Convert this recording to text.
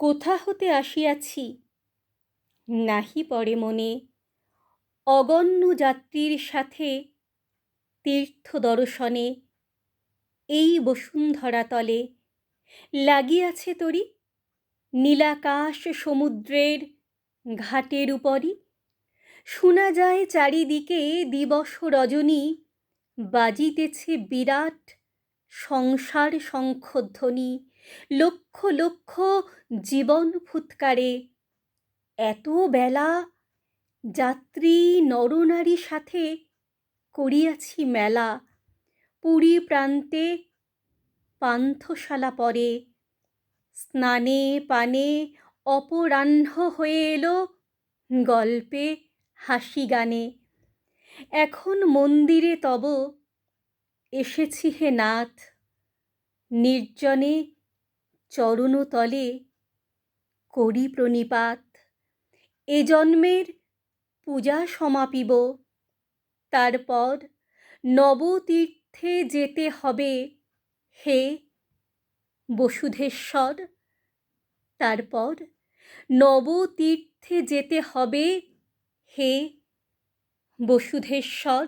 কোথা হতে আসিয়াছি? নাহি পরে মনে। অগণ্য যাত্রীর সাথে তীর্থ দর্শনে। এই বসুন্ধরা তলে লাগিয়াছে তরি নীলাকাশ সমুদ্রের ঘাটের উপরই। শোনা যায় চারিদিকে দিবস রজনী বাজিতেছে বিরাট সংসার শঙ্খধ্বনি। লক্ষ লক্ষ জীবন ফুৎকারে। এত বেলা যাত্রী নরনারী সাথে করিয়াছি মেলা। পুরী প্রান্তে পান্থশালা পরে। স্নানে পানে অপরাহ্ন হয়ে এলো গল্পে হাসি গানে। এখন মন্দিরে তব এসেছি হে নাথ। নির্জনে চরণতলে করি প্রণিপাত। এ জন্মের পূজা সমাপিব, তারপর নবতীর্থে যেতে হবে হে বসুধেশ্বর। তারপর নবতীর্থে যেতে হবে হে বসুধেশ্বর।